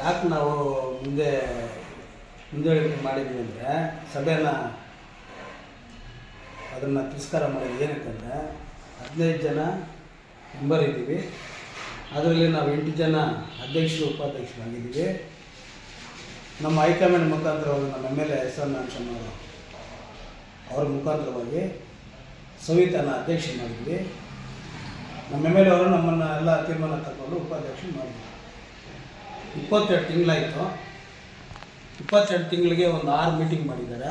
ಯಾಕೆ ನಾವು ಮುಂದೆ ಮುಂದುವರಿಕೆ ಮಾಡಿದ್ವಿ ಅಂದರೆ ಸಭೆನ ಅದನ್ನು ತಿರಸ್ಕಾರ ಮಾಡಿದ್ವಿ ಏನಕ್ಕಂದರೆ ಹದಿನೈದು ಜನ ಮೆಂಬರ್ ಇದ್ದೀವಿ. ಅದರಲ್ಲಿ ನಾವು ಎಂಟು ಜನ ಅಧ್ಯಕ್ಷರು ಉಪಾಧ್ಯಕ್ಷರಾಗಿದ್ದೀವಿ ನಮ್ಮ ಹೈಕಮಾಂಡ್ ಮುಖಾಂತರವಾಗಿ ನಮ್ಮ M L A S N ಅವರು, ಅವ್ರ ಮುಖಾಂತರವಾಗಿ ಸವಿತಾನ ಅಧ್ಯಕ್ಷ ಮಾಡಿದ್ವಿ. ನಮ್ಮ ಎಂ ಎಲ್ ಅವರು ನಮ್ಮನ್ನು ಎಲ್ಲ ತೀರ್ಮಾನ ತಗೊಂಡು ಉಪಾಧ್ಯಕ್ಷ ಮಾಡಿದ್ವಿ ಇಪ್ಪತ್ತೆರಡು ತಿಂಗಳಾಯಿತು. ಇಪ್ಪತ್ತೆರಡು ತಿಂಗಳಿಗೆ ಒಂದು ಆರು ಮೀಟಿಂಗ್ ಮಾಡಿದ್ದಾರೆ.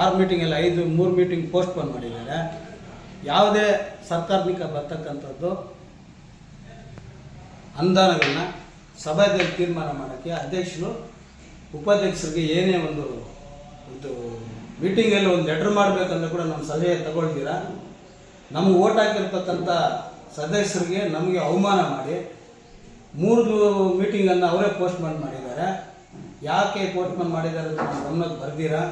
ಆರು ಮೀಟಿಂಗಲ್ಲಿ ಐದು, ಮೂರು ಮೀಟಿಂಗ್ ಪೋಸ್ಟ್ಪೋನ್ ಮಾಡಿದ್ದಾರೆ. ಯಾವುದೇ ಸರ್ಕಾರದಿಂದ ಬರ್ತಕ್ಕಂಥದ್ದು ಅನುದಾನಗಳನ್ನ ಸಭೆಯಲ್ಲಿ ತೀರ್ಮಾನ ಮಾಡೋಕ್ಕೆ ಅಧ್ಯಕ್ಷರು, ಉಪಾಧ್ಯಕ್ಷರಿಗೆ ಏನೇ ಒಂದು ಒಂದು ಮೀಟಿಂಗಲ್ಲಿ ಒಂದು ಲೆಟ್ರ್ ಮಾಡಬೇಕಂದ್ರೆ ಕೂಡ ನಮ್ಮ ಸಲಹೆ ತಗೊಳ್ತೀರಾ? ನಮ್ಗೆ ಓಟ್ ಹಾಕಿರ್ತಕ್ಕಂಥ ಸದಸ್ಯರಿಗೆ ನಮಗೆ ಅವಮಾನ ಮಾಡಿ ಮೂರು ಮೀಟಿಂಗನ್ನು ಅವರೇ ಪೋಸ್ಟ್ಪೋನ್ ಮಾಡಿದ್ದಾರೆ. ಯಾಕೆ ಪೋಸ್ಟ್ಪೋನ್ ಮಾಡಿದ್ದಾರೆ ಅಂತ ಗಮನಕ್ಕೆ ಬರ್ದಿರಾ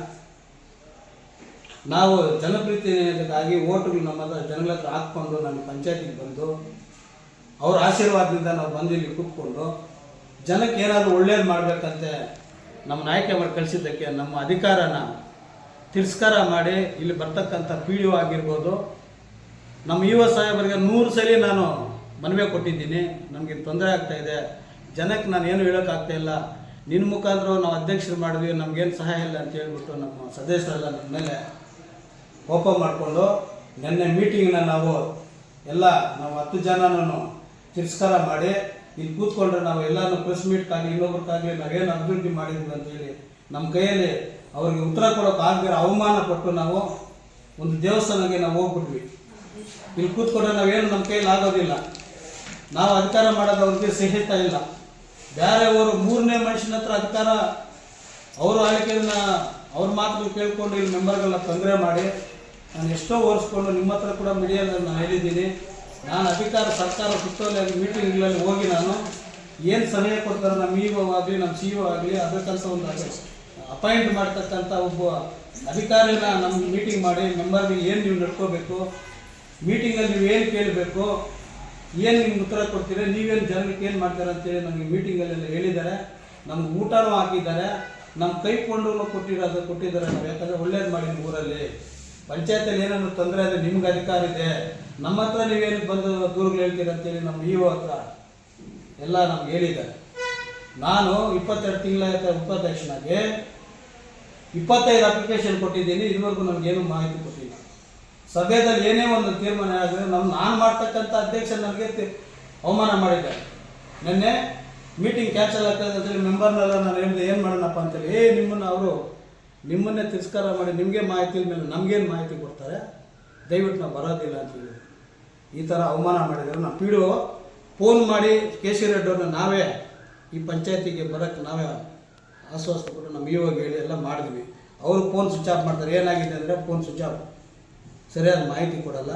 ನಾವು ಜನಪ್ರತಿನಿಧಿಗಾಗಿ ಓಟುಗಳು ನಮ್ಮ ಹತ್ರ ಜನಗಳ ಹತ್ರ ಹಾಕ್ಕೊಂಡು ನನ್ನ ಪಂಚಾಯತಿಗೆ ಬಂದು, ಅವ್ರ ಆಶೀರ್ವಾದದಿಂದ ನಾವು ಬಂದು ಇಲ್ಲಿ ಕೂತ್ಕೊಂಡು, ಜನಕ್ಕೆ ಏನಾದರೂ ಒಳ್ಳೇದು ಮಾಡಬೇಕಂತೆ ನಮ್ಮ ನಾಯಕ ಮಾಡಿ ಕಳಿಸಿದ್ದಕ್ಕೆ ನಮ್ಮ ಅಧಿಕಾರನ ತಿರಸ್ಕಾರ ಮಾಡಿ ಇಲ್ಲಿ ಬರ್ತಕ್ಕಂಥ ಪಿ ಡಿ ಒ ಆಗಿರ್ಬೋದು, ನಮ್ಮ ಯುವ ಸಾಹೇಬರಿಗೆ ನೂರು ಸಲ ನಾನು ಮನವಿ ಕೊಟ್ಟಿದ್ದೀನಿ. ನಮಗೆ ತೊಂದರೆ ಇದೆ. ಜನಕ್ಕೆ ನಾನು ಏನು ಹೇಳೋಕ್ಕಾಗ್ತಾ ಇಲ್ಲ. ನಿನ್ನ ಮುಖಾಂತರ ನಾವು ಅಧ್ಯಕ್ಷರು ಮಾಡಿದ್ವಿ, ನಮಗೇನು ಸಹಾಯ ಇಲ್ಲ ಅಂತ ಹೇಳ್ಬಿಟ್ಟು ನಮ್ಮ ಸದಸ್ಯರೆಲ್ಲ ನನ್ನ ಮೇಲೆ ಕೋಪ ಮಾಡಿಕೊಂಡು ನಿನ್ನೆ ಮೀಟಿಂಗ್ನ ನಾವು ಎಲ್ಲ ನಾವು ಹತ್ತು ಜನನೂ ತಿರಸ್ಕಾರ ಮಾಡಿ ಇಲ್ಲಿ ಕೂತ್ಕೊಂಡ್ರೆ ನಾವು ಎಲ್ಲಾನು ಪ್ರೆಸ್ ಮೀಟ್ಗಾಗಲಿ ಇನ್ನೊಬ್ರಿಗಾಗಲಿ ನಾವೇನು ಅಭಿವೃದ್ಧಿ ಮಾಡಿದ್ವಿ ಅಂತೇಳಿ ನಮ್ಮ ಕೈಯಲ್ಲಿ ಅವ್ರಿಗೆ ಉತ್ತರ ಕೊಡೋಕೆ ಆಗದಿರೋ ಅವಮಾನ ಪಟ್ಟು ನಾವು ಒಂದು ದೇವಸ್ಥಾನಕ್ಕೆ ನಾವು ಹೋಗ್ಬಿಟ್ವಿ. ಇಲ್ಲಿ ಕೂತ್ಕೊಂಡ್ರೆ ನಾವೇನು ನಮ್ಮ ಕೈಯಲ್ಲಿ ಆಗೋದಿಲ್ಲ. ನಾವು ಅಧಿಕಾರ ಮಾಡೋದು ಅವ್ರಿಗೆ ಸಹಿತ ಇಲ್ಲ. ಬೇರೆಯವರು ಮೂರನೇ ಮನುಷ್ಯನ ಹತ್ರ ಅಧಿಕಾರ, ಅವರ ಆಳ್ಕೆಯನ್ನ ಅವ್ರ ಮಾತ್ರ ಕೇಳ್ಕೊಂಡು ಇಲ್ಲಿ ಮೆಂಬರ್ಗಳನ್ನ ತೊಂದರೆ ಮಾಡಿ, ನಾನು ಎಷ್ಟೋ ಓರಿಸ್ಕೊಂಡು ನಿಮ್ಮ ಹತ್ರ ಕೂಡ ಮೀಡಿಯಾದಲ್ಲಿ ನಾನು ಹೇಳಿದ್ದೀನಿ ನಾನು ಅಧಿಕಾರ ಸರ್ಕಾರ ಸುತ್ತೋಲೆ ಮೀಟಿಂಗ್ಗಳಲ್ಲಿ ಹೋಗಿ ನಾನು ಏನು ಸಲಹೆ ಕೊಡ್ತಾರೆ, ನಮ್ಮ ಇ ಒ ಆಗಲಿ, ನಮ್ಮ ಸಿ ಒ ಆಗಲಿ, ಅದ್ರ ಒಂದು ಅಪಾಯಿಂಟ್ ಮಾಡ್ತಕ್ಕಂಥ ಒಬ್ಬ ಅಧಿಕಾರಿನ ನಮ್ಮ ಮೀಟಿಂಗ್ ಮಾಡಿ, ಮೆಂಬರ್ಗೆ ಏನು ನೀವು ನಡ್ಕೋಬೇಕು, ಮೀಟಿಂಗಲ್ಲಿ ನೀವು ಏನು ಕೇಳಬೇಕು ಏನು ನಿಮ್ಗೆ ಉತ್ತರ ಕೊಡ್ತೀರಾ? ನೀವೇನು ಜನರಿಗೆ ಏನು ಮಾಡ್ತಾರೆ ಅಂತೇಳಿ ನಮಗೆ ಮೀಟಿಂಗಲ್ಲೆಲ್ಲ ಹೇಳಿದ್ದಾರೆ. ನಮ್ಗೆ ಊಟನೂ ಹಾಕಿದ್ದಾರೆ. ನಮ್ಮ ಕೈ ಕೊಂಡು ಕೊಟ್ಟಿರೋದು ಕೊಟ್ಟಿದ್ದಾರೆ ನಾವು. ಯಾಕಂದರೆ ಒಳ್ಳೇದು ಮಾಡಿ ಊರಲ್ಲಿ. ಪಂಚಾಯತಲ್ಲಿ ಏನಾದ್ರು ತೊಂದರೆ ಆದರೆ ನಿಮ್ಗೆ ಅಧಿಕಾರ ಇದೆ. ನಮ್ಮ ಹತ್ರ ನೀವೇನು ಬಂದು ದೂರುಗಳು ಹೇಳ್ತೀರ ಅಂತೇಳಿ ನಮ್ಮ ಇ ಹತ್ರ ಎಲ್ಲ ನಮ್ಗೆ ಹೇಳಿದ್ದಾರೆ. ನಾನು ಇಪ್ಪತ್ತೆರಡು ತಿಂಗಳಾಯ್ತು ಉಪಾಧ್ಯಕ್ಷನಾಗಿ ಇಪ್ಪತ್ತೈದು ಅಪ್ಲಿಕೇಶನ್ ಕೊಟ್ಟಿದ್ದೀನಿ. ಇದುವರೆಗೂ ನಮಗೇನು ಮಾಹಿತಿ ಸಭೆಯಲ್ಲಿ ಏನೇ ಒಂದು ತೀರ್ಮಾನ ಆದರೆ ನಮ್ಮ ನಾನು ಮಾಡ್ತಕ್ಕಂಥ ಅಧ್ಯಕ್ಷ ನನಗೆ ಅವಮಾನ ಮಾಡಿದ್ದಾರೆ. ನಿನ್ನೆ ಮೀಟಿಂಗ್ ಕ್ಯಾನ್ಸಲ್ ಆಗ್ತದೆ ಅಂತೇಳಿ ಮೆಂಬರ್ನೆಲ್ಲ ನಾನು ಹೇಳಿದೆ, ಏನು ಮಾಡೋಣಪ್ಪ ಅಂತೇಳಿ? ಏ, ನಿಮ್ಮನ್ನು ಅವರು ನಿಮ್ಮನ್ನೇ ತಿರಸ್ಕಾರ ಮಾಡಿ ನಿಮಗೆ ಮಾಹಿತಿ ಮೇಲೆ ನಮಗೇನು ಮಾಹಿತಿ ಕೊಡ್ತಾರೆ? ದಯವಿಟ್ಟು ನಾವು ಬರೋದಿಲ್ಲ ಅಂತ ಹೇಳಿ ಈ ಥರ ಅವಮಾನ ಮಾಡಿದ್ದಾರೆ. ನಾವು ಪಿ ಫೋನ್ ಮಾಡಿ ಕೆ ಸಿ ರೆಡ್ಡಿ ಅವ್ರನ್ನ ನಾವೇ ಈ ಪಂಚಾಯತಿಗೆ ಬರೋಕ್ಕೆ ನಾವೇ ಆಶ್ವಾಸ ಕೊಟ್ಟು ನಮ್ಮ ಇವಾಗ ಹೇಳಿ ಎಲ್ಲ ಮಾಡಿದ್ವಿ. ಅವರು ಫೋನ್ ಸ್ವಿಚ್ ಆಫ್ ಮಾಡ್ತಾರೆ. ಏನಾಗಿದೆ ಅಂದರೆ ಫೋನ್ ಸ್ವಿಚ್ ಆಫ್ ಸರಿಯಾದ ಮಾಹಿತಿ ಕೊಡಲ್ಲ,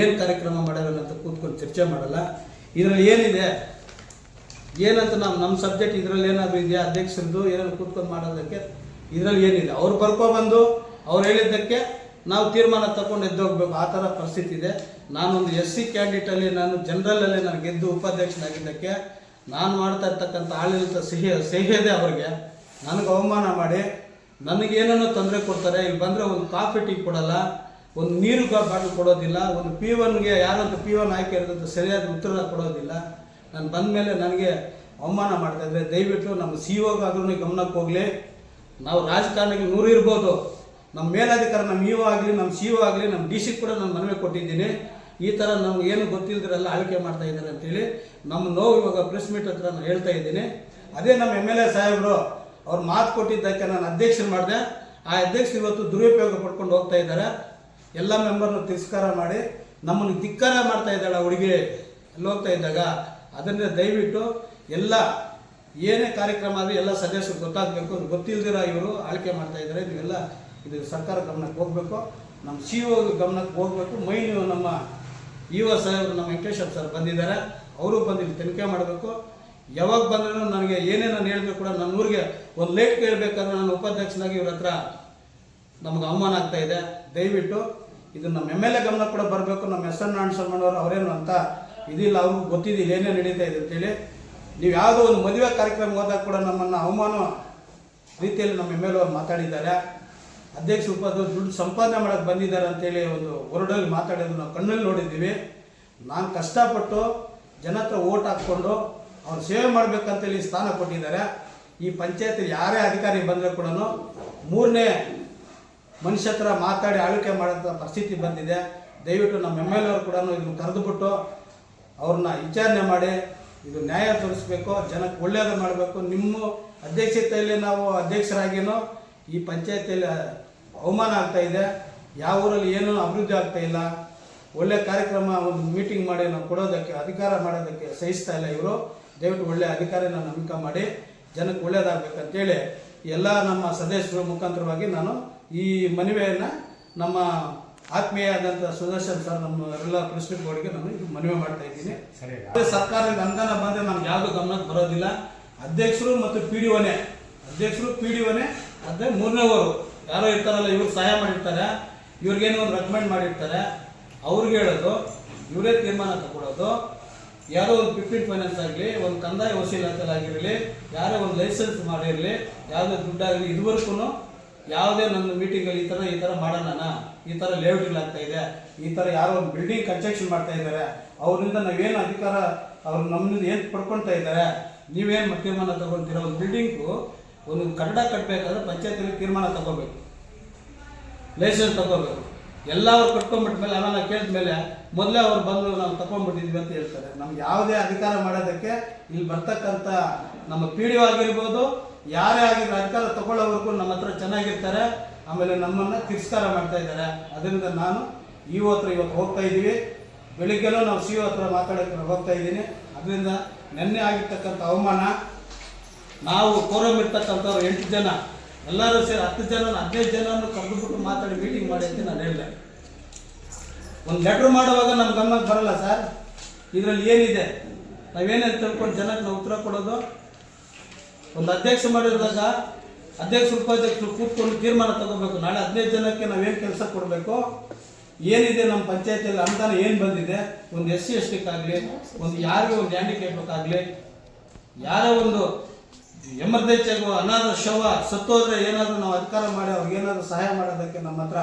ಏನು ಕಾರ್ಯಕ್ರಮ ಮಾಡ್ಯಾರ ಅಂತ ಕೂತ್ಕೊಂಡು ಚರ್ಚೆ ಮಾಡಲ್ಲ. ಇದರಲ್ಲಿ ಏನಿದೆ? ಏನಂತ ನಾವು ನಮ್ಮ ಸಬ್ಜೆಕ್ಟ್ ಇದರಲ್ಲಿ ಏನಾದರೂ ಇದೆಯಾ? ಅಧ್ಯಕ್ಷರದ್ದು ಏನಾದ್ರು ಕೂತ್ಕೊಂಡು ಮಾಡೋದಕ್ಕೆ ಇದರಲ್ಲಿ ಏನಿದೆ? ಅವ್ರು ಬರ್ಕೊಬಂದು ಅವ್ರು ಹೇಳಿದ್ದಕ್ಕೆ ನಾವು ತೀರ್ಮಾನ ತಗೊಂಡು ಎದ್ದೋಗ್ಬೇಕು ಆ ಥರ ಪರಿಸ್ಥಿತಿ ಇದೆ. ನಾನೊಂದು ಎಸ್ ಸಿ ಕ್ಯಾಂಡಿಡೇಟಲ್ಲಿ ನಾನು ಜನರಲಲ್ಲಿ ನಾನು ಗೆದ್ದು ಉಪಾಧ್ಯಕ್ಷನಾಗಿದ್ದಕ್ಕೆ ನಾನು ಮಾಡ್ತಾ ಇರ್ತಕ್ಕಂಥ ಆಡಳಿತ ಸಿಹಿ ಸಿಹಿಯದೇ ಅವ್ರಿಗೆ. ನನಗೆ ಅವಮಾನ ಮಾಡಿ ನನಗೇನೇನೋ ತೊಂದರೆ ಕೊಡ್ತಾರೆ, ಇಲ್ಲಿ ಬಂದರೆ ಒಂದು ಕಾಫಿ ಟೀ ಕೊಡಲ್ಲ. ಒಂದು ನೀರು ಬಾಟಲ್ ಕೊಡೋದಿಲ್ಲ, ಒಂದು ಪಿ ಒನ್ಗೆ ಯಾರಂತ ಪಿ ಒನ್ ಆಯ್ಕೆ ಇರೋದಂತ ಸರಿಯಾದ ಉತ್ತರ ಕೊಡೋದಿಲ್ಲ. ನಾನು ಬಂದ ಮೇಲೆ ನನಗೆ ಅವಮಾನ ಮಾಡ್ತಾ ಇದ್ರೆ ದಯವಿಟ್ಟು ನಮ್ಮ ಸಿ ಆದ್ರೂ ಗಮನಕ್ಕೆ ಹೋಗಲಿ. ನಾವು ರಾಜಕಾರಣಿಗಳು ನೂರು ಇರ್ಬೋದು. ನಮ್ಮ ಮೇಲಾಧಿಕಾರಿ ನಮ್ಮ ಇ ಆಗಲಿ, ನಮ್ಮ ಸಿ ಆಗಲಿ, ನಮ್ಮ ಡಿ ಸಿ ಕೂಡ ನಾನು ಮನವಿ ಕೊಟ್ಟಿದ್ದೀನಿ. ಈ ಥರ ನಮ್ಗೆ ಏನು ಗೊತ್ತಿಲ್ಲದ್ರೆಲ್ಲ ಆಳ್ಕೆ ಮಾಡ್ತಾ ಇದ್ದಾರೆ ಅಂತೇಳಿ ನಮ್ಮ ನೋವು ಇವಾಗ ಪ್ರೆಸ್ ಮೀಟ್ ಹತ್ರ ನಾನು ಹೇಳ್ತಾ ಇದ್ದೀನಿ. ಅದೇ ನಮ್ಮ ಎಂ ಎಲ್ ಎ ಸಾಹೇಬರು, ಅವ್ರು ಮಾತು ಕೊಟ್ಟಿದ್ದಕ್ಕೆ ನಾನು ಅಧ್ಯಕ್ಷರು ಮಾಡಿದೆ. ಆ ಅಧ್ಯಕ್ಷರು ಇವತ್ತು ದುರುಪಯೋಗ ಪಡ್ಕೊಂಡು ಹೋಗ್ತಾ ಇದ್ದಾರೆ. ಎಲ್ಲ ಮೆಂಬರ್ನ ತಿರಸ್ಕಾರ ಮಾಡಿ ನಮ್ಮನ್ನು ಧಿಕ್ಕಾರ ಮಾಡ್ತಾ ಇದ್ದಾಳೆ ಹುಡುಗಿ. ಅಲ್ಲಿ ಹೋಗ್ತಾ ಇದ್ದಾಗ ಅದನ್ನ ದಯವಿಟ್ಟು ಎಲ್ಲ ಏನೇ ಕಾರ್ಯಕ್ರಮ ಆದರೆ ಎಲ್ಲ ಸದಸ್ಯರು ಗೊತ್ತಾಗಬೇಕು ಗೊತ್ತಿಲ್ದಿರೋ ಇವರು ಆಳ್ಕೆ ಮಾಡ್ತಾ ಇದ್ದಾರೆ. ನೀವೆಲ್ಲ ಇದು ಸರ್ಕಾರ ಗಮನಕ್ಕೆ ಹೋಗಬೇಕು. ನಮ್ಮ ಸಿ ಒ ಗಮನಕ್ಕೆ ಹೋಗಬೇಕು. ಮೈನ್ ನಮ್ಮ ಇ ಒ ಸಾಹೇಬರು, ನಮ್ಮ ವೆಂಕಟೇಶ್ವರ ಸರ್ ಬಂದಿದ್ದಾರೆ. ಅವರು ಬಂದು ಇಲ್ಲಿ ತನಿಖೆ ಮಾಡಬೇಕು. ಯಾವಾಗ ಬಂದ್ರೂ ನನಗೆ ಏನೇ ನಾನು ಹೇಳಿದ್ರು ಕೂಡ ನನ್ನ ಊರಿಗೆ ಒಂದು ಲೇಟ್ ಕೇಳಬೇಕಾದ್ರೆ ನಾನು ಉಪಾಧ್ಯಕ್ಷನಾಗಿ ಇವ್ರ ಹತ್ರ ನಮಗೆ ಅವಮಾನ ಆಗ್ತಾ ಇದೆ. ದಯವಿಟ್ಟು ಇದು ನಮ್ಮ ಎಂ ಎಲ್ ಎ ಗಮನ ಕೂಡ ಬರಬೇಕು. ನಮ್ಮ ಎಸ್ ಎನ್ ನಾರಾಯಣ ಶರ್ಮಣ್ಣವರು ಅವರೇನು ಅಂತ ಇದಿಲ್ಲ, ಅವ್ರಿಗೆ ಗೊತ್ತಿದ್ದಿಲ್ಲ ಏನೇ ನಡೀತಾ ಇದೆ ಅಂತೇಳಿ ನೀವು ಯಾವುದೋ ಒಂದು ಮದುವೆ ಕಾರ್ಯಕ್ರಮ ಹೋದಾಗ ಕೂಡ ನಮ್ಮನ್ನು ಅವಮಾನ ರೀತಿಯಲ್ಲಿ ನಮ್ಮ ಎಂ ಎಲ್ ಅವ್ರು ಮಾತಾಡಿದ್ದಾರೆ. ಅಧ್ಯಕ್ಷ ಉಪಾಧ್ಯಕ್ಷರು ದುಡ್ಡು ಸಂಪಾದನೆ ಮಾಡೋಕ್ಕೆ ಬಂದಿದ್ದಾರೆ ಅಂತೇಳಿ ಒಂದು ಹೊರಡಲ್ಲಿ ಮಾತಾಡೋದು ನಾವು ಕಣ್ಣಲ್ಲಿ ನೋಡಿದ್ದೀವಿ. ನಾನು ಕಷ್ಟಪಟ್ಟು ಜನ ಹತ್ರ ಓಟ್ ಹಾಕ್ಕೊಂಡು ಅವ್ರು ಸೇವೆ ಮಾಡಬೇಕಂತೇಳಿ ಸ್ಥಾನ ಕೊಟ್ಟಿದ್ದಾರೆ. ಈ ಪಂಚಾಯತ್ ಯಾರೇ ಅಧಿಕಾರಿ ಬಂದರೂ ಕೂಡ ಮೂರನೇ ಮನುಷ್ಯ ಹತ್ರ ಮಾತಾಡಿ ಆಳ್ವಿಕೆ ಮಾಡೋಂಥ ಪರಿಸ್ಥಿತಿ ಬಂದಿದೆ. ದಯವಿಟ್ಟು ನಮ್ಮ ಎಂ ಎಲ್ ಅವರು ಕೂಡ ಇದನ್ನು ಕರೆದುಬಿಟ್ಟು ಅವ್ರನ್ನ ವಿಚಾರಣೆ ಮಾಡಿ, ಇದು ನ್ಯಾಯ ತೋರಿಸ್ಬೇಕು, ಜನಕ್ಕೆ ಒಳ್ಳೆಯದು ಮಾಡಬೇಕು. ನಿಮ್ಮ ಅಧ್ಯಕ್ಷತೆಯಲ್ಲಿ ನಾವು ಅಧ್ಯಕ್ಷರಾಗಿಯೂ ಈ ಪಂಚಾಯತಿಯಲ್ಲಿ ಅವಮಾನ ಆಗ್ತಾ ಇದೆ. ಯಾವ ಊರಲ್ಲಿ ಏನೂ ಅಭಿವೃದ್ಧಿ ಆಗ್ತಾ ಇಲ್ಲ. ಒಳ್ಳೆ ಕಾರ್ಯಕ್ರಮ, ಒಂದು ಮೀಟಿಂಗ್ ಮಾಡಿ ನಾವು ಕೊಡೋದಕ್ಕೆ, ಅಧಿಕಾರ ಮಾಡೋದಕ್ಕೆ ಸಹಿಸ್ತಾ ಇಲ್ಲ ಇವರು. ದಯವಿಟ್ಟು ಒಳ್ಳೆ ಅಧಿಕಾರಿನ ನೇಮಕ ಮಾಡಿ, ಜನಕ್ಕೆ ಒಳ್ಳೆಯದಾಗಬೇಕಂತೇಳಿ ಎಲ್ಲ ನಮ್ಮ ಸದಸ್ಯರು ಮುಖಾಂತರವಾಗಿ ನಾನು ಈ ಮನವಿಯನ್ನು ನಮ್ಮ ಆತ್ಮೀಯಾದಂಥ ಸುದರ್ಶನ್ ಸರ್ ನಮ್ಮ ಎಲ್ಲ ಪ್ರೆಸಿಡೆಂಟ್ ಬೋರ್ಡ್ಗೆ ನಾನು ಇದು ಮನವಿ ಮಾಡ್ತಾ ಇದ್ದೀನಿ. ಸರಿ ಸರ್ಕಾರದಿಂದ ಅನುದಾನ ಬಂದರೆ ನಮ್ಗೆ ಯಾವುದು ಗಮನಕ್ಕೆ ಬರೋದಿಲ್ಲ. ಅಧ್ಯಕ್ಷರು ಮತ್ತು ಪಿ ಡಿ ಒನೇ ಅಧ್ಯಕ್ಷರು ಪಿ ಡಿ ಒನೇ ಅದೇ ಮೂರನೇವರು ಯಾರೋ ಇರ್ತಾರಲ್ಲ ಇವ್ರು ಸಹಾಯ ಮಾಡಿರ್ತಾರೆ. ಇವ್ರಿಗೇನೋ ಒಂದು ರೆಕಮೆಂಡ್ ಮಾಡಿರ್ತಾರೆ. ಅವ್ರಿಗೆ ಹೇಳೋದು ಇವರೇ ತೀರ್ಮಾನ ತಗೊಳ್ಳೋದು ಯಾರೋ ಒಂದು ಫಿಫ್ಟೀನ್ ಫೈನಾನ್ಸ್ ಆಗಲಿ ಒಂದು ಕಂದಾಯ ವಸೂಲಾತಲಾಗಿರಲಿ ಯಾರೋ ಒಂದು ಲೈಸೆನ್ಸ್ ಮಾಡಿರಲಿ ಯಾವುದೇ ದುಡ್ಡಾಗಲಿ ಇದುವರೆಗೂ ಯಾವುದೇ ನನ್ನ ಮೀಟಿಂಗಲ್ಲಿ ಈ ಥರ ಈ ಥರ ಮಾಡೋಣ ಈ ಥರ ಲೇಔಟ್ಗಳಾಗ್ತಾ ಇದೆ. ಈ ಥರ ಯಾರೋ ಒಂದು ಬಿಲ್ಡಿಂಗ್ ಕನ್ಸ್ಟ್ರಕ್ಷನ್ ಮಾಡ್ತಾ ಇದ್ದಾರೆ. ಅವರಿಂದ ನಾವೇನು ಅಧಿಕಾರ, ಅವ್ರು ನಮ್ಮಿಂದ ಏನು ಪಡ್ಕೊಳ್ತಾ ಇದ್ದಾರೆ? ನೀವೇನು ತೀರ್ಮಾನ ತಗೊಳ್ತೀರ ಒಂದು ಬಿಲ್ಡಿಂಗು ಒಂದು ಕಟ್ಟಡ ಕಟ್ಟಬೇಕಾದ್ರೆ ಪಂಚಾಯತಿಯಲ್ಲಿ ತೀರ್ಮಾನ ತಗೋಬೇಕು. ಲೈಸೆನ್ಸ್ ತಗೋಬೇಕು. ಎಲ್ಲ ಅವ್ರು ಕಟ್ಕೊಂಡ್ಬಿಟ್ಮೇಲೆ ಆಮೇಲೆ ಕೇಳಿದ ಮೇಲೆ ಮೊದಲೇ ಅವ್ರು ಬಂದು ನಾವು ತಗೊಂಡ್ಬಿಟ್ಟಿದ್ವಿ ಅಂತ ಹೇಳ್ತಾರೆ. ನಮ್ಗೆ ಯಾವುದೇ ಅಧಿಕಾರ ಮಾಡೋದಕ್ಕೆ ಇಲ್ಲಿ ಬರ್ತಕ್ಕಂಥ ನಮ್ಮ ಪಿ ಡಿ ಆಗಿರ್ಬೋದು ಯಾರೇ ಆಗಿರೋ ಅಧಿಕಾರ ತಗೊಳ್ಳೋವರೆಗೂ ನಮ್ಮ ಹತ್ರ ಚೆನ್ನಾಗಿರ್ತಾರೆ, ಆಮೇಲೆ ನಮ್ಮನ್ನು ತಿರಸ್ಕಾರ ಮಾಡ್ತಾ ಇದ್ದಾರೆ. ಅದರಿಂದ ನಾನು ಈ ಹತ್ರ ಇವತ್ತು ಹೋಗ್ತಾ ಇದ್ದೀವಿ. ಬೆಳಿಗ್ಗೆನೂ ನಾವು ಸಿ ಹತ್ರ ಮಾತಾಡೋಕ್ಕೆ ಹೋಗ್ತಾ ಇದ್ದೀನಿ. ಅದರಿಂದ ನೆನ್ನೆ ಆಗಿರ್ತಕ್ಕಂಥ ಅವಮಾನ, ನಾವು ಕೋರಂ ಇರ್ತಕ್ಕಂಥವ್ರು ಎಂಟು ಜನ, ಎಲ್ಲರೂ ಸೇರಿ ಹತ್ತು ಜನ, ಹದಿನೈದು ಜನರನ್ನು ಕರೆದುಬಿಟ್ಟು ಮಾತಾಡಿ ಮೀಟಿಂಗ್ ಮಾಡಿ ನಾನು ಹೇಳಿದೆ. ಒಂದು ಲೆಟ್ರ್ ಮಾಡುವಾಗ ನಮ್ಮ ಗಮನಕ್ಕೆ ಬರಲ್ಲ ಸರ್. ಇದರಲ್ಲಿ ಏನಿದೆ? ನಾವೇನೇನು ತಿಳ್ಕೊಂಡು ಜನಕ್ಕೆ ನಾವು ಉತ್ತರ ಕೊಡೋದು? ಒಂದು ಅಧ್ಯಕ್ಷ ಮಾಡಿದಾಗ ಅಧ್ಯಕ್ಷ, ಉಪಾಧ್ಯಕ್ಷರು ಕೂತ್ಕೊಂಡು ತೀರ್ಮಾನ ತಗೋಬೇಕು. ನಾಳೆ ಹದಿನೈದು ಜನಕ್ಕೆ ನಾವು ಏನು ಕೆಲಸ ಕೊಡಬೇಕು? ಏನಿದೆ ನಮ್ಮ ಪಂಚಾಯತಿಯಲ್ಲಿ ಅನುದಾನ ಏನು ಬಂದಿದೆ? ಒಂದು ಎಸ್ ಸಿ, ಎಸ್ ಟಿಗಾಗಲಿ ಒಂದು ಯಾರಿಗೆ ಒಂದು ಹ್ಯಾಂಡಿಕ್ಯಾಪ್ಗಾಗಲಿ ಯಾರೋ ಒಂದು ಎಮರ್ಜೆನ್ಸಿ ಆಗೋ, ಅನಾಥ ಶವ ಸತ್ತೋದ್ರೆ ಏನಾದರೂ ನಾವು ಅಧಿಕಾರ ಮಾಡಿ, ಅವ್ರಿಗೆ ಏನಾದರೂ ಸಹಾಯ ಮಾಡೋದಕ್ಕೆ ನಮ್ಮ ಹತ್ರ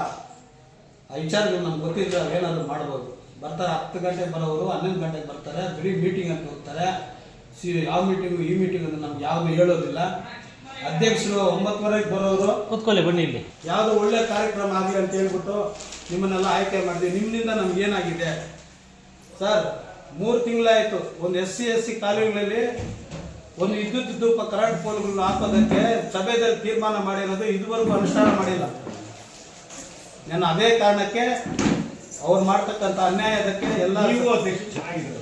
ಆ ವಿಚಾರಗಳು ನಮ್ಗೆ ಗೊತ್ತಿದ್ರೆ ಏನಾದರೂ ಮಾಡ್ಬೋದು. ಬರ್ತಾರೆ, ಹತ್ತು ಗಂಟೆಗೆ ಬರೋರು ಹನ್ನೊಂದು ಗಂಟೆಗೆ ಬರ್ತಾರೆ ಬರೀ ಮೀಟಿಂಗ್ ಅಂತ ಹೋಗ್ತಾರೆ. ಸಿ ಯಾವ ಮೀಟಿಂಗು ಈ ಮೀಟಿಂಗ್ ಅಂತ ನಮ್ಗೆ ಯಾವುದು ಹೇಳೋದಿಲ್ಲ. ಅಧ್ಯಕ್ಷರು ಒಂಬತ್ತುವರೆಗೆ ಬರೋರು. ಕೂತ್ಕೊಳ್ಳಿ ಬನ್ನಿ ಇಲ್ಲಿ. ಯಾವುದೋ ಒಳ್ಳೆ ಕಾರ್ಯಕ್ರಮ ಆಗಲಿ ಅಂತ ಹೇಳ್ಬಿಟ್ಟು ನಿಮ್ಮನ್ನೆಲ್ಲ ಆಯ್ಕೆ ಮಾಡಿದ್ವಿ ನಿಮ್ಮಿಂದ ನಮ್ಗೆ ಏನಾಗಿದೆ? ಸರ್ ಮೂರು ತಿಂಗಳಾಯಿತು. ಒಂದು ಎಸ್ ಸಿ ಎಸ್ ಸಿ ಕಾಲೇಜ್ಗಳಲ್ಲಿ ಒಂದು ವಿದ್ಯುತ್ ಧೂಪ ಕರೆಂಟ್ ಪೋಲ್ಗಳನ್ನ ಹಾಕೋದಕ್ಕೆ ಸಭೆಯಲ್ಲಿ ತೀರ್ಮಾನ ಮಾಡಿರೋದು ಇದುವರೆಗೂ ಅನುಷ್ಠಾನ ಮಾಡಿಲ್ಲ. ನಾನು ಅದೇ ಕಾರಣಕ್ಕೆ ಅವ್ರು ಮಾಡ್ತಕ್ಕಂಥ ಅನ್ಯಾಯದಕ್ಕೆ ಎಲ್ಲ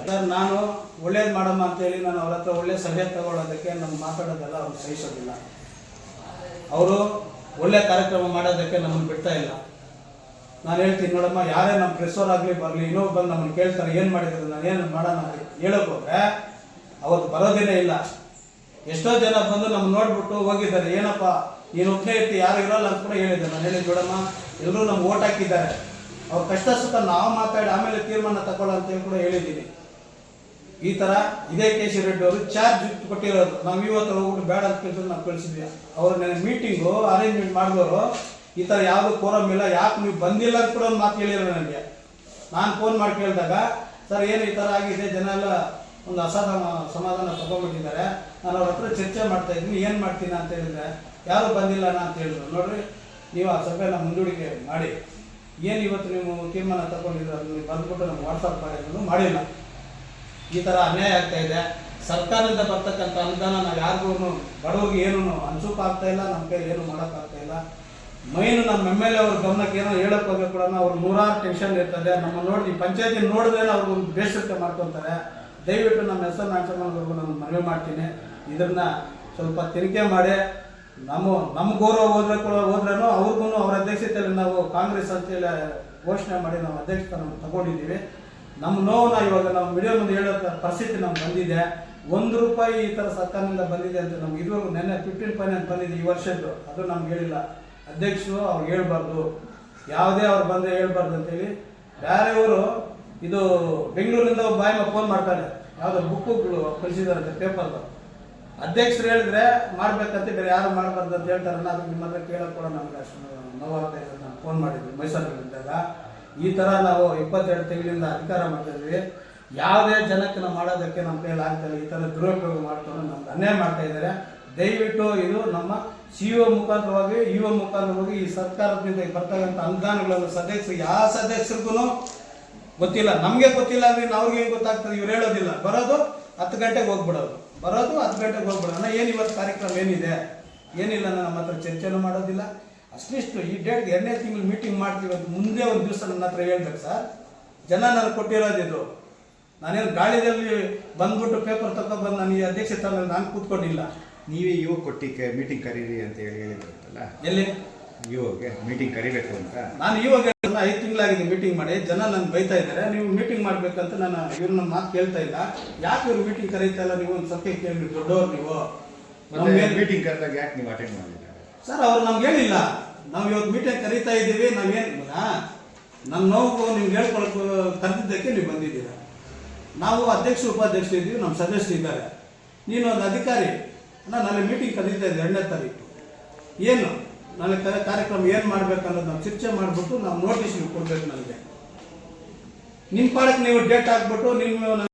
ಸರ್ ನಾನು ಒಳ್ಳೇದು ಮಾಡಮ್ಮ ಅಂತೇಳಿ ನಾನು ಅವ್ರ ಹತ್ರ ಒಳ್ಳೆ ಸಲಹೆ ತಗೊಳ್ಳೋದಕ್ಕೆ ನಮ್ಗೆ ಮಾತಾಡೋದೆಲ್ಲ ಅವ್ರು ಸಹಿಸೋದಿಲ್ಲ. ಅವರು ಒಳ್ಳೆ ಕಾರ್ಯಕ್ರಮ ಮಾಡೋದಕ್ಕೆ ನಮ್ಮನ್ನು ಬಿಡ್ತಾ ಇಲ್ಲ. ನಾನು ಹೇಳ್ತೀನಿ ನೋಡಮ್ಮ, ಯಾರೇ ನಮ್ಮ ಪ್ರೆಸ್ಸೋರ್ ಆಗಲಿ ಬರಲಿ ಇನ್ನೊಬ್ಬ ಬಂದು ನಮ್ಮನ್ನು ಕೇಳ್ತಾರೆ, ಏನು ಮಾಡಿದ್ರು, ನಾನು ಏನು ಮಾಡೋಣ ಅಂತ ಹೇಳೋಕೆ ಅವತ್ತು ಬರೋದೇನೇ ಇಲ್ಲ. ಎಷ್ಟೋ ಜನ ಬಂದು ನಮ್ಮ ನೋಡ್ಬಿಟ್ಟು ಹೋಗಿದ್ದಾರೆ, ಏನಪ್ಪ, ನೀನು ಒಬ್ಬನೇ ಇರ್ತಿ, ಯಾರು ಇರೋಲ್ಲ ಅಂತ ಕೂಡ ಹೇಳಿದ್ದೆ ನಾನು ಹೇಳಿದ್ದು ನೋಡಮ್ಮ ಎಲ್ಲರೂ ನಮ್ಗೆ ಓಟ್ ಹಾಕಿದ್ದಾರೆ. ಅವ್ರು ಕಷ್ಟ ಸುತ್ತ ನಾವು ಮಾತಾಡಿ ಆಮೇಲೆ ತೀರ್ಮಾನ ತಗೊಳ್ಳೋ ಅಂತ ಹೇಳಿ ಕೂಡ ಹೇಳಿದ್ದೀನಿ. ಈ ಥರ ಇದೇ ಕೆ ಸಿ ರೆಡ್ಡಿ ಅವರು ಚಾರ್ಜ್ ಕೊಟ್ಟಿರೋದು ನಾವು ಇವತ್ತು ಹೋಗ್ಬಿಟ್ಟು ಬೇಡ ಅಂತ ಕೇಳಿದ್ರು ನಾವು ಕಳಿಸಿದ್ವಿ. ಅವ್ರ ನನ್ನ ಮೀಟಿಂಗು ಅರೇಂಜ್ಮೆಂಟ್ ಮಾಡಿದವರು, ಈ ಥರ ಯಾವುದು ಕೋರಮ್ ಇಲ್ಲ, ಯಾಕೆ ನೀವು ಬಂದಿಲ್ಲ ಅಂತ ಕೂಡ ಒಂದು ಮಾತು ಹೇಳಿದ್ರು ನನಗೆ. ನಾನು ಫೋನ್ ಮಾಡಿ ಕೇಳಿದಾಗ, ಸರ್, ಏನು ಈ ಥರ ಆಗಿದೆ? ಜನ ಎಲ್ಲ ಒಂದು ಅಸಮಾಧಾನ ಸಮಾಧಾನ ತಗೊಂಡ್ಬಿಟ್ಟಿದ್ದಾರೆ. ನಾನು ಅವ್ರ ಹತ್ರ ಚರ್ಚೆ ಮಾಡ್ತಾ ಇದ್ದೀನಿ. ಏನು ಮಾಡ್ತೀನಿ ಅಂತ ಹೇಳಿದ್ರೆ, ಯಾರು ಬಂದಿಲ್ಲ ಅಂತ ಹೇಳಿದ್ರು. ನೋಡ್ರಿ, ನೀವು ಆ ಸಭೆನ ಮುಂದೂಡಿಕೆ ಮಾಡಿ. ಏನು ಇವತ್ತು ನೀವು ತೀರ್ಮಾನ ತಗೊಂಡಿದ್ರೆ ನೀವು ಬಂದ್ಬಿಟ್ಟು ನಮ್ಗೆ ವಾಟ್ಸಪ್ ಮಾಡಿ ಮಾಡಿಲ್ಲ. ಈ ಥರ ಅನ್ಯಾಯ ಆಗ್ತಾ ಇದೆ. ಸರ್ಕಾರದಿಂದ ಬರ್ತಕ್ಕಂಥ ಅನುದಾನ ನಾವು ಯಾರಿಗೂ ಬಡವರಿಗೆ ಏನು ಆಗ್ತಾ ಇಲ್ಲ ನಮ್ಮ ಕೈಲಿ ಏನು ಮಾಡೋಕ್ಕಾಗ್ತಾ ಇಲ್ಲ. ಮೈನ್ ನಮ್ಮ ಎಂ ಎಲ್ ಅವ್ರ ಗಮನಕ್ಕೆ ಏನೋ ಹೇಳಕ್ ಹೋಗಬೇಕು ಕೂಡ ಅವ್ರು ನೂರಾರು ಟೆನ್ಷನ್ ಇರ್ತದೆ. ನಮ್ಮ ನೋಡಿ ಪಂಚಾಯತಿ ನೋಡಿದ್ರೆ ಅವ್ರು ಒಂದು ಬೇಸರಕ್ಕೆ ಮಾಡ್ಕೊತಾರೆ. ದಯವಿಟ್ಟು ನಮ್ಮ ಹೆಸರು ನಾಚಮ್ಮನವ್ರಿಗೂ ನಾನು ಮನವಿ ಮಾಡ್ತೀನಿ. ಇದನ್ನ ಸ್ವಲ್ಪ ತನಿಖೆ ಮಾಡಿ. ನಮ್ಮ ನಮ್ಮ ಗೌರವ ಹೋದ್ರೆ ಕೂಡ ಹೋದ್ರೂ ಅವ್ರಿಗೂ ಅವ್ರ ಅಧ್ಯಕ್ಷತೆಯಲ್ಲಿ ನಾವು ಕಾಂಗ್ರೆಸ್ ಅಂತೇಳಿ ಘೋಷಣೆ ಮಾಡಿ ನಾವು ಅಧ್ಯಕ್ಷತನ ತಗೊಂಡಿದ್ದೀವಿ. ನಮ್ಮ ನೋವನ್ನ ಇವಾಗ ನಾವು ಮೀಡಿಯಾ ಮುಂದೆ ಹೇಳೋ ಪರಿಸ್ಥಿತಿ ನಮ್ಗೆ ಬಂದಿದೆ. ಒಂದು ರೂಪಾಯಿ ಈ ಥರ ಸರ್ಕಾರದಿಂದ ಬಂದಿದೆ ಅಂತ ನಮ್ಗೆ ಇದುವರೆಗೂ ನೆನ್ನೆ ಫಿಫ್ಟೀನ್ ಫೈನಾನ್ಸ್ ಬಂದಿದೆ ಈ ವರ್ಷದ್ದು. ಅದು ನಮ್ಗೆ ಹೇಳಿಲ್ಲ. ಅಧ್ಯಕ್ಷರು ಅವ್ರು ಹೇಳ್ಬಾರ್ದು. ಯಾವುದೇ ಅವ್ರು ಬಂದರೆ ಹೇಳ್ಬಾರ್ದು ಅಂತೇಳಿ ಬೇರೆಯವರು ಇದು ಬೆಂಗಳೂರಿಂದ ಬಾಯಮ್ಮ ಫೋನ್ ಮಾಡ್ತಾರೆ ಯಾವುದೋ ಬುಕ್ಕುಗಳು ಕಳಿಸಿದಾರಂತೆ ಪೇಪರ್ದು. ಅಧ್ಯಕ್ಷರು ಹೇಳಿದ್ರೆ ಮಾಡ್ಬೇಕಂತ ಬೇರೆ ಯಾರು ಮಾಡಬಾರ್ದು ಅಂತ ಹೇಳ್ತಾರಲ್ಲ ಅದಕ್ಕೆ ನಿಮ್ಮ ಹತ್ರ ಕೇಳೋಕ್ಕೆ ಕೂಡ ನಮ್ಗೆ ಅಷ್ಟು ನೋವಾಗ್ತಾ ಇದೆ ನಾನು ಫೋನ್ ಮಾಡಿದ್ವಿ ಮೈಸೂರಿನಲ್ಲಿದ್ದಾಗ. ಈ ಥರ ನಾವು ಇಪ್ಪತ್ತೆರಡು ತಿಂಗಳಿಂದ ಅಧಿಕಾರ ಮಾಡ್ತಾ ಇದ್ದೀವಿ. ಯಾವುದೇ ಜನಕ್ಕೆ ನಾವು ಮಾಡೋದಕ್ಕೆ ನಮ್ಮ ಕೈಯಲ್ಲಿ ಆಗ್ತಾಯಿಲ್ಲ ಈ ಥರ ದುರುಪಯೋಗ ಮಾಡ್ಕೊಂಡು ನಮ್ಗೆ ಅನ್ಯಾಯ ಮಾಡ್ತಾ ಇದ್ದಾರೆ. ದಯವಿಟ್ಟು ಇದು ನಮ್ಮ ಸಿ ಒ ಮುಖಾಂತರವಾಗಿ ಇ ಒ ಮುಖಾಂತರವಾಗಿ ಈ ಸರ್ಕಾರದಿಂದ ಬರ್ತಕ್ಕಂಥ ಅನುದಾನಗಳನ್ನು ಸದಸ್ಯ ಯಾವ ಸದಸ್ಯರಿಗೂ ಗೊತ್ತಿಲ್ಲ. ನಮಗೆ ಗೊತ್ತಿಲ್ಲ ಅಂದ್ರೆ ಅವ್ರಿಗೆ ಏನು ಗೊತ್ತಾಗ್ತದೆ? ಇವ್ರು ಹೇಳೋದಿಲ್ಲ. ಬರೋದು ಹತ್ತು ಗಂಟೆಗೆ ಹೋಗ್ಬಿಡೋದು. ಬರೋದು ಹತ್ತು ಗಂಟೆಗೆ ಹೋಗ್ಬಿಡೋದು. ಅಣ್ಣ, ಏನು ಇವತ್ತು ಕಾರ್ಯಕ್ರಮ ಏನಿದೆ? ಏನಿಲ್ಲ ನಮ್ಮ ಹತ್ರ ಚರ್ಚೆನೂ ಮಾಡೋದಿಲ್ಲ. ಅಷ್ಟಿಷ್ಟು ಈ ಡೇಟ್ಗೆ ಎರಡನೇ ತಿಂಗಳು ಮೀಟಿಂಗ್ ಮಾಡ್ತೀವಿ ಅಂತ ಮುಂದೆ ಒಂದು ದಿವಸ ನನ್ನ ಹತ್ರ ಹೇಳ್ಬೇಕು ಸರ್ ಜನ ನಾನು ಕೊಟ್ಟಿರೋದು ಇದು. ನಾನೇನು ಗಾಳಿಯಲ್ಲಿ ಬಂದ್ಬಿಟ್ಟು ಪೇಪರ್ ತಗೊಬಂದು ನಾನು ಈ ಅಧ್ಯಕ್ಷ ಸ್ಥಾನದಲ್ಲಿ ನಾನು ಕೂತ್ಕೊಂಡಿಲ್ಲ. ನೀವೇ ಇವಾಗ ಕೊಟ್ಟಿ ಮೀಟಿಂಗ್ ಕರೀರಿ ಅಂತ ಹೇಳಿ ಹೇಳಿದ್ರಲ್ಲ ಎಲ್ಲಿ? ಇವಾಗೆ ಮೀಟಿಂಗ್ ಕರಿಬೇಕು ಅಂತ? ನಾನು ಇವಾಗ ಐದು ತಿಂಗಳಾಗಿದೆ ಮೀಟಿಂಗ್ ಮಾಡಿ. ಜನ ನನ್ನ ಬೈತಾ ಇದ್ದಾರೆ ನೀವು ಮೀಟಿಂಗ್ ಮಾಡಬೇಕಂತ ನಾನು ಇವ್ರನ್ನ ಮಾತು ಕೇಳ್ತಾ ಇಲ್ಲ. ಯಾಕೆ ಇವ್ರು ಮೀಟಿಂಗ್ ಕರೀತಾ ಇಲ್ಲ? ನೀವು ಒಂದು ಸತ್ಯ ಕೇಳಿ ದೊಡ್ಡವ್ರು ನೀವು. ಮೀಟಿಂಗ್ ಕರೆದಾಗ ಯಾಕೆ ನೀವು ಅಟೆಂಡ್ ಮಾಡಿಲ್ಲ ಸರ್, ಅವ್ರು ನಮ್ಗೆ ಹೇಳಿಲ್ಲ. ನಾವು ಇವತ್ತು ಮೀಟಿಂಗ್ ಕರೀತಾ ಇದ್ದೀವಿ ನಾವೇನು ನಮ್ಮ ನೋವು ನಿಮ್ಗೆ ಹೇಳ್ಕೊಳಕ್ ಕರೆದಿದ್ದಕ್ಕೆ ನೀವು ಬಂದಿದ್ದೀರಾ. ನಾವು ಅಧ್ಯಕ್ಷ, ಉಪಾಧ್ಯಕ್ಷ ಇದ್ದೀವಿ ನಮ್ಮ ಸದಸ್ಯರು ಇದ್ದಾರೆ. ನೀನು ಒಂದು ಅಧಿಕಾರಿ. ನಾನು ನಾಳೆ ಮೀಟಿಂಗ್ ಕರೀತಾ ಇದ್ದೆ ಎರಡನೇ ತಾರೀಕು. ಏನು? ನಾಳೆ ಕಾರ್ಯಕ್ರಮ ಏನು ಮಾಡ್ಬೇಕು ಅನ್ನೋದು ನಾವು ಚರ್ಚೆ ಮಾಡಿಬಿಟ್ಟು ನಾವು ನೋಟಿಸ್ ನೀವು ಕೊಡ್ಬೇಕು ನನಗೆ ನಿಮ್ಮ ಪಾಡಕ್ಕೆ ನೀವು ಡೇಟ್ ಹಾಕ್ಬಿಟ್ಟು ನೀವು